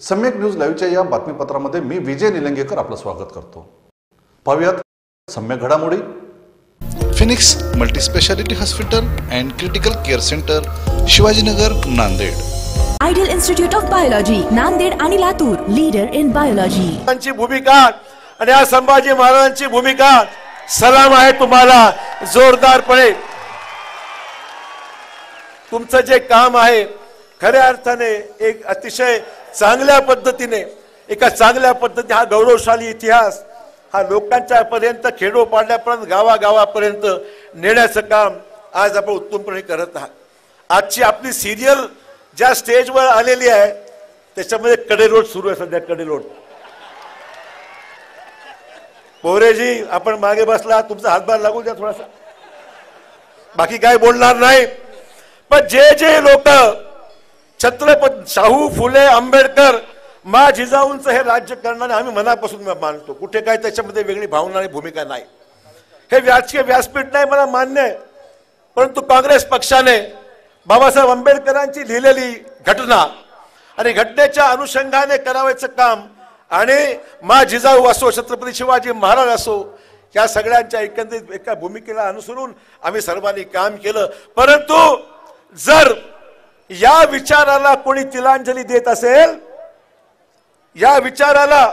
सम्यक न्यूज लाईव्हच्या या बातमीपत्रामध्ये मी विजय निलंगेकर आपलं स्वागत करतो. पाहूयात सम्यक घडामोडी. Phoenix multispeciality hospital and critical care centre Shivajinagar Nanded. Ideal institute of biology Nanded आणि लातूर लीडर इन बायोलॉजी भूमिका आणि या संभाजी महाराजांची भूमिका सलाम आहे तुम्हाला जोरदारपणे. तुमचं जे काम आहे खऱ्या अर्थाने एक अतिशय चांगल्या पद्धतीने एका चांगल्या पद्धतीने हा गौरवशाली इतिहास हा लोकांच्या पर्यंत खेडो पाडल्यापर्यंत गावागावापर्यंत नेण्याचं काम आज आपण उत्तमपणे करत आहात. आजची आपली सिरियल ज्या स्टेजवर आलेली आहे त्याच्यामध्ये कडे रोड सुरू आहे सध्या कडे रोड पोरेजी आपण मागे बसला तुमचा हातभार लागू द्या थोडासा. बाकी काय बोलणार नाही. पण जे जे लोक छत्रपती शाहू फुले आंबेडकर मा जिजाऊंचं हे राज्य करणारे आम्ही मनापासून मानतो. कुठे काय त्याच्यामध्ये वेगळी भावना आणि भूमिका नाही. हे राजकीय व्यासपीठ नाही मला मान्य आहे. परंतु काँग्रेस पक्षाने बाबासाहेब आंबेडकरांची लिहिलेली घटना आणि घटनेच्या अनुषंगाने करावायचं काम आणि मा जिजाऊ असो छत्रपती शिवाजी महाराज असो या सगळ्यांच्या एकंदरीत एका भूमिकेला अनुसरून आम्ही सर्वांनी काम केलं. परंतु जर या विचाराला कोणी तिलांजली देत असेल? या विचाराला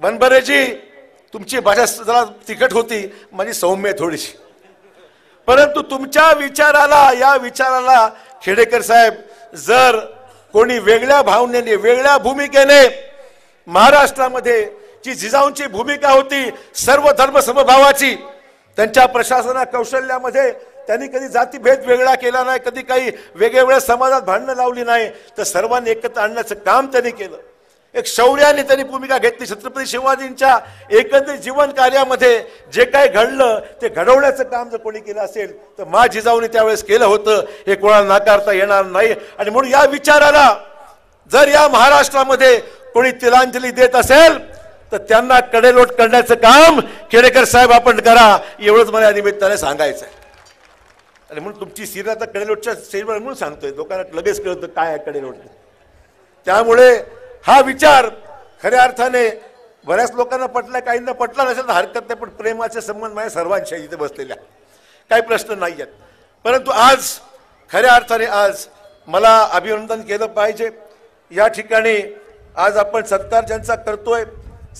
बनबरेजी तुमची भाषा जरा तिखट होती म्हणजे सौम्य थोडीशी. परंतु तुमच्या विचाराला या विचाराला खेडेकर साहेब जर कोणी वेगळ्या भावनेने वेगळ्या भूमिकेने महाराष्ट्रामध्ये जी जिजाऊंची भूमिका होती सर्व धर्म समभावाची त्यांच्या प्रशासना कौशल्यामध्ये त्यांनी कधी जातीभेद वेगळा केला नाही कधी काही वेगवेगळ्या समाजात भांडणं लावली नाही तर सर्वांनी एकत्र आणण्याचं काम त्यांनी केलं. एक शौर्याने त्यांनी भूमिका घेतली. छत्रपती शिवाजींच्या एकंदरीत जीवन कार्यामध्ये जे काही घडलं ते घडवण्याचं काम जर कोणी केलं असेल तर मा जिजाऊने त्यावेळेस केलं होतं. हे कोणाला नाकारता येणार नाही. आणि म्हणून या विचाराला जर या महाराष्ट्रामध्ये कोणी तिलांजली देत असेल तर त्यांना कडेलोट करण्याचं काम केडेकर साहेब आपण करा. एवढंच मला या निमित्ताने सांगायचं आहे आणि म्हणून तुमची सिर आता कडेलोटच्या स्टेजवर म्हणून सांगतोय. लोकांना लगेच कळतं काय आहे कडेलोट. त्यामुळे हा विचार खऱ्या अर्थाने बऱ्याच लोकांना पटला काहींना पटला नसेल तर हरकत नाही पण प्रेमाचे संबंध माझ्या सर्वांच्या इथे बसलेल्या काही प्रश्न नाही आहेत. परंतु आज खऱ्या अर्थाने आज मला अभिनंदन केलं पाहिजे. या ठिकाणी आज आपण सत्कार ज्यांचा करतोय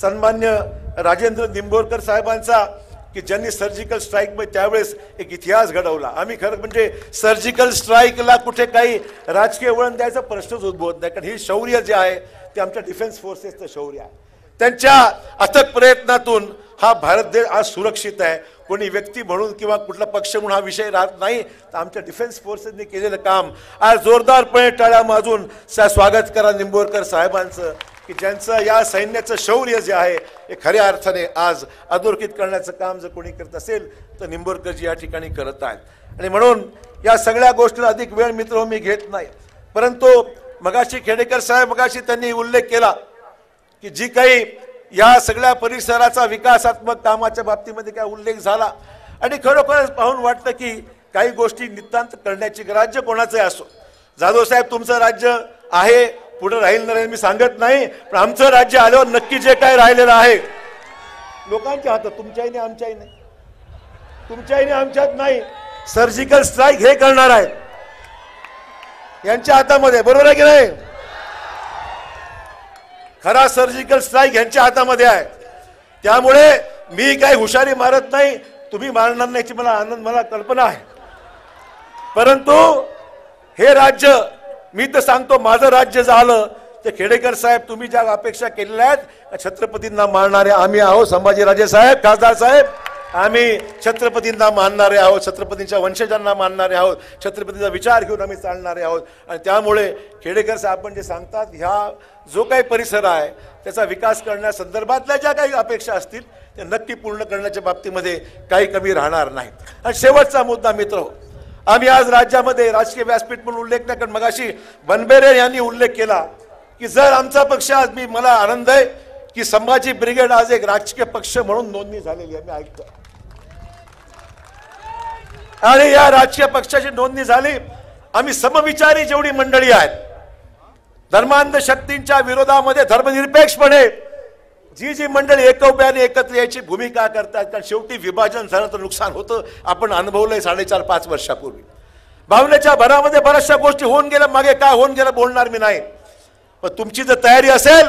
सन्मान्य राजेंद्र निंबोरकर साहेबांचा की ज्यांनी सर्जिकल स्ट्राईकमध्ये त्यावेळेस एक इतिहास घडवला. आम्ही खरं म्हणजे सर्जिकल स्ट्राईकला कुठे काही राजकीय वळण द्यायचा प्रश्नच उद्भवत नाही. कारण हे शौर्य जे आहे ते आमच्या डिफेन्स फोर्सेसचं शौर्य आहे. त्यांच्या अथक प्रयत्नातून हा भारत देश आज सुरक्षित आहे. कोणी व्यक्ती म्हणून किंवा कुठला पक्ष म्हणून हा विषय राहत नाही. तर आमच्या डिफेन्स फोर्सेसने केलेलं काम आज जोरदारपणे टाळ्या माजून स्वागत करा निंबोरकर साहेबांचं. की ज्यांचं या सैन्याचं शौर्य जे आहे हे खऱ्या अर्थाने आज अधोरेखित करण्याचं काम जर कोणी करत असेल तर निंबोरकरजी या ठिकाणी करत आहेत. आणि म्हणून या सगळ्या गोष्टीला अधिक वेळ मित्र मी घेत नाही. परंतु मगाशी खेडेकर साहेब मगाशी त्यांनी उल्लेख केला की जी काही या सगळ्या परिसराचा विकासात्मक कामाच्या बाबतीमध्ये काय उल्लेख झाला. आणि खरोखरच पाहून वाटतं की काही गोष्टी नितांत करण्याची राज्य कोणाचंही असो. जाधव साहेब तुमचं राज्य आहे पुढे राहील नाही राहील मी सांगत नाही पण आमचं राज्य आल्यावर नक्की जे काय राहिलेलं आहे लोकांच्या हातात तुमच्याही नाही आमच्याही नाही तुमच्याही नाही आमच्यात नाही. सर्जिकल स्ट्राईक हे करणार आहेत. यांच्या हातामध्ये बरोबर आहे की नाही? खरा सर्जिकल स्ट्राईक यांच्या हातामध्ये आहे. त्यामुळे मी काही हुशारी मारत नाही तुम्ही मारणार नाही याची मला आनंद मला कल्पना आहे. परंतु हे राज्य मी तर सांगतो माझं राज्य झालं ते खेडेकर साहेब तुम्ही ज्या अपेक्षा केलेल्या आहेत छत्रपतींना मानणारे आम्ही आहोत संभाजीराजे साहेब खासदार साहेब. आम्ही छत्रपतींना मानणारे आहोत छत्रपतींच्या वंशजांना मानणारे आहोत छत्रपतींचा विचार घेऊन आम्ही चालणारे आहोत. आणि त्यामुळे खेडेकर साहेब आपण जे सांगतात ह्या जो काही परिसर आहे त्याचा विकास करण्यासंदर्भातल्या ज्या काही अपेक्षा असतील त्या नक्की पूर्ण करण्याच्या बाबतीमध्ये काही कमी राहणार नाही आणि शेवटचा मुद्दा मित्र हो आम्ही आज राज्यामध्ये राजकीय व्यासपीठ म्हणून उल्लेख नाही कारण मगाशी बनबेरे यांनी उल्लेख केला की जर आमचा पक्ष आज मी मला आनंद आहे की संभाजी ब्रिगेड आज एक राजकीय पक्ष म्हणून नोंदणी झालेली आहे. मी ऐकतो. आणि या राजकीय पक्षाची नोंदणी झाली. आम्ही समविचारी जेवढी मंडळी आहेत धर्मांध शक्तींच्या विरोधामध्ये धर्मनिरपेक्षपणे जी जी मंडळी एकोप्याने एकत्र यायची भूमिका करतात कारण शेवटी विभाजन झालं तर नुकसान होतं. आपण अनुभवलंय साडेचार पाच वर्षापूर्वी. भावनेच्या भरामध्ये बऱ्याचशा गोष्टी होऊन गेल्या मागे काय होऊन गेलं बोलणार मी नाही. पण तुमची जर तयारी असेल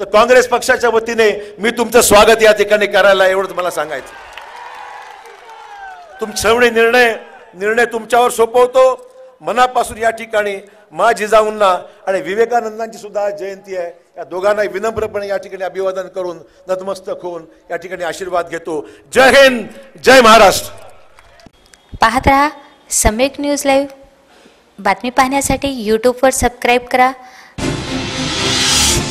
तर काँग्रेस पक्षाच्या वतीने मी तुमचं स्वागत या ठिकाणी करायला एवढंच मला सांगायचं तुम सर्व निर्णय निर्णय तुमच्यावर सोपवतो. मनापासून या ठिकाणी मा जिजाऊंना आणि विवेकानंदांची सुद्धा आज जयंती आहे. या दोघांना विनम्रपणे या ठिकाणी अभिवादन करून नतमस्तक होऊन या ठिकाणी आशीर्वाद घेतो. जय हिंद जय महाराष्ट्र. पाहत राहा सम्यक न्यूज लाईव्ह. बातमी पाहण्यासाठी यूट्यूबवर सबस्क्राईब करा.